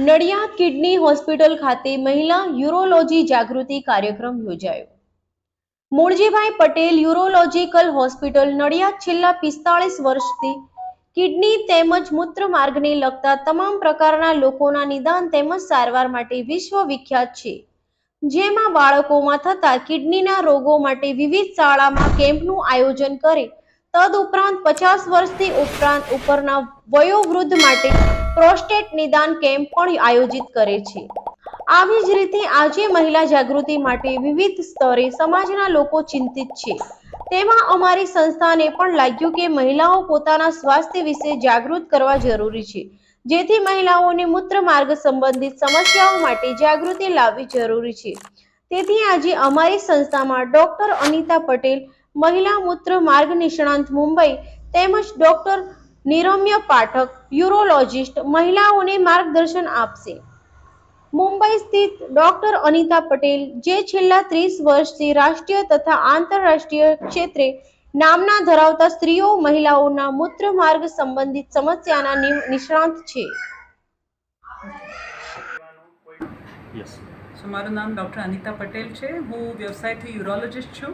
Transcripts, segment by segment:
Nadiad kidney hospital ખાતે મહિલા urology જાગૃતિ કાર્યક્રમ યોજાયો. મૂળજીભાઈ પટેલ યુરોલોજીકલ હોસ્પિટલ નડિયાદ છેલ્લા પિસ્તાળીસ વર્ષથી કિડની તેમજ મૂત્ર લગતા તમામ પ્રકારના લોકોના નિદાન તેમજ સારવાર માટે વિશ્વ વિખ્યાત છે. જેમાં બાળકોમાં થતા કિડનીના રોગો માટે વિવિધ શાળામાં કેમ્પનું આયોજન કરે તદુપરાંત પચાસ વર્ષથી ઉપરાંત ઉપરના વયોવૃદ્ધ માટે પ્રોસ્ટેટ નિદાન કેમ્પ પણ આયોજિત કરે છે. આવી જ રીતે આજે મહિલા જાગૃતિ માટે વિવિધ સ્તરે સમાજના લોકો ચિંતિત છે. તેમાં અમારી સંસ્થાને પણ લાગ્યું કે મહિલાઓ પોતાના સ્વાસ્થ્ય વિશે જાગૃત કરવા જરૂરી છે, જેથી મહિલાઓને મૂત્ર માર્ગ સંબંધિત સમસ્યાઓ માટે જાગૃતિ લાવવી જરૂરી છે. તેથી આજે અમારી સંસ્થામાં ડોક્ટર અનિતા પટેલ, મહિલા મૂત્ર માર્ગ નિષ્ણાંત મુંબઈ તેમજ ડોક્ટર નિરમ્ય પાઠક યુરોલોજિસ્ટ મહિલાઓને માર્ગદર્શન આપશે. મુંબઈ સ્થિત ડોક્ટર અનિતા પટેલ જે છેલ્લા ત્રીસ વર્ષથી રાષ્ટ્રીય તથા આંતરરાષ્ટ્રીય ક્ષેત્રે નામના ધરાવતા સ્ત્રીઓ મહિલાઓના મૂત્રમાર્ગ સંબંધિત સમસ્યાના નિષ્ણાંત છે. મારું નામ ડૉક્ટર અનિતા પટેલ છે. હું વ્યવસાયથી યુરોલોજિસ્ટ છું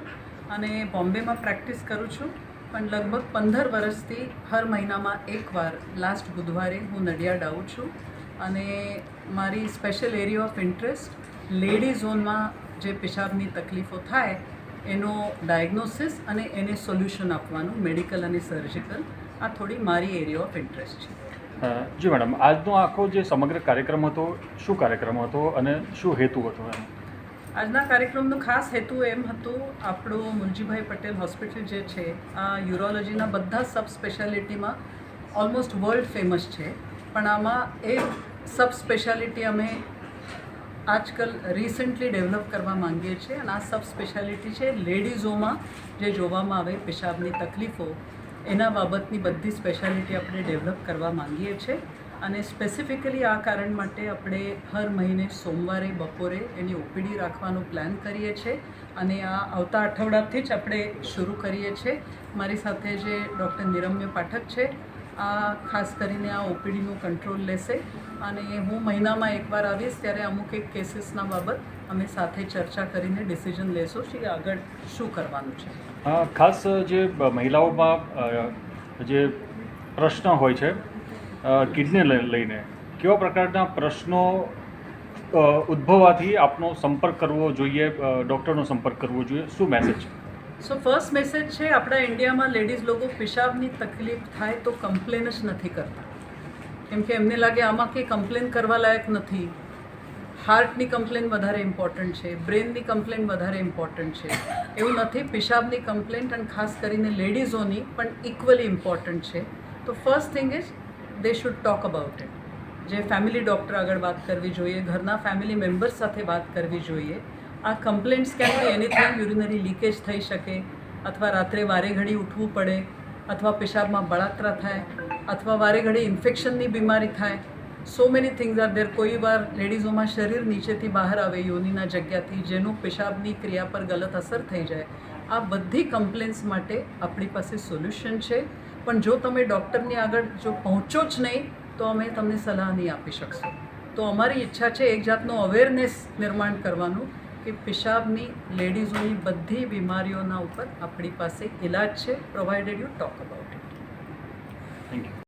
અને બોમ્બેમાં પ્રેક્ટિસ કરું છું. પણ લગભગ પંદર વર્ષથી હર મહિનામાં એકવાર લાસ્ટ બુધવારે હું નડિયાદ આવું છું અને મારી special area of interest lady ઝોનમાં જે પેશાબની તકલીફો થાય, એનો ડાયગ્નોસિસ અને એને સોલ્યુશન આપવાનું મેડિકલ અને સર્જિકલ આ થોડી મારી એરિયા ઓફ ઇન્ટરેસ્ટ છે. જી મેડમ આજનો આખો જે સમગ્ર કાર્યક્રમ હતો, શું કાર્યક્રમ હતો અને શું હેતુ હતો એનો? આજના કાર્યક્રમનો ખાસ હેતુ એમ હતું આપણું મુલજીભાઈ પટેલ હોસ્પિટલ જે છે, આ યુરોલોજીના બધા સબ સ્પેશિયાલિટીમાં ઓલમોસ્ટ વર્લ્ડ ફેમસ છે. પણ આમાં એક સબ સ્પેશિયાલિટી અમે આજકાલ રિસન્ટલી ડેવલપ કરવા માંગીએ છીએ અને આ સબ સ્પેશિયાલિટી છે, લેડીઝોમાં જે જોવામાં આવે પેશાબની તકલીફો, એના બાબતની બધી સ્પેશિયાલિટી આપણે ડેવલપ કરવા માંગીએ છીએ. અને સ્પેસિફિકલી આ કારણ માટે આપણે હર મહિને સોમવારે, બપોરે એની ઓપીડી રાખવાનો પ્લાન કરીએ છીએ અને આ આવતા અઠવાડિયાથી જ આપણે શરૂ કરીએ છીએ મારી સાથે જે ડૉક્ટર નિરમ્ય પાઠક છે, આ ખાસ કરીને આ ઓપીડીનું કંટ્રોલ લેશે અને હું મહિનામાં એકવાર આવીશ ત્યારે અમુક એક કેસીસના બાબત અમે સાથે ચર્ચા કરીને ડિસિઝન લેશું કે આગળ શું કરવાનું છે. ખાસ જે મહિલાઓમાં જે પ્રશ્ન હોય છે કિડની લઈને. કેવા પ્રકારના પ્રશ્નો ઉદ્ભવવાથી આપનો સંપર્ક કરવો જોઈએ ડૉક્ટરનો સંપર્ક કરવો જોઈએ? શું મેસેજ છે? સો ફર્સ્ટ મેસેજ છે, આપણા ઇન્ડિયામાં લેડીઝ લોકો પેશાબની તકલીફ થાય તો કમ્પ્લેન જ નથી કરતા. કેમ કે એમને લાગે આમાં કંઈ કમ્પ્લેન કરવા લાયક નથી. હાર્ટની કમ્પ્લેન વધારે ઇમ્પોર્ટન્ટ છે બ્રેનની કમ્પ્લેન વધારે ઇમ્પોર્ટન્ટ છે. એવું નથી, પેશાબની કમ્પ્લેન્ટ અને ખાસ કરીને લેડીઝોની પણ ઇક્વલી ઇમ્પોર્ટન્ટ છે. તો first thing is they should talk about it જે ફેમિલી ડૉક્ટર આગળ વાત કરવી જોઈએ, ઘરના ફેમિલી મેમ્બર્સ સાથે વાત કરવી જોઈએ. આ complaints can be anything urinary leakage થઈ શકે, અથવા રાત્રે વારે ઘડી ઉઠવું પડે, અથવા પેશાબમાં બળાત્રા થાય, અથવા વારે ઘડી ઇન્ફેક્શનની બીમારી થાય. So many things are there કોઈ વાર લેડીઝોમાં શરીર નીચેથી બહાર આવે, યોનિના જગ્યાથી, જેનું પેશાબની ક્રિયા પર ગલત અસર થઈ જાય, આ બધી કમ્પ્લેન્ટ્સ માટે આપણી પાસે સોલ્યુશન છે. પણ જો તમે ડૉક્ટરની આગળ જો પહોંચો જ નહીં, તો અમે તમને સલાહ નહીં આપી શકશું. તો અમારી ઈચ્છા છે એક જાતનું અવેરનેસ નિર્માણ કરવાનું કે પેશાબની લેડીઝોની બધી બીમારીઓના ઉપર આપણી પાસે ઇલાજ છે provided you talk about it thank you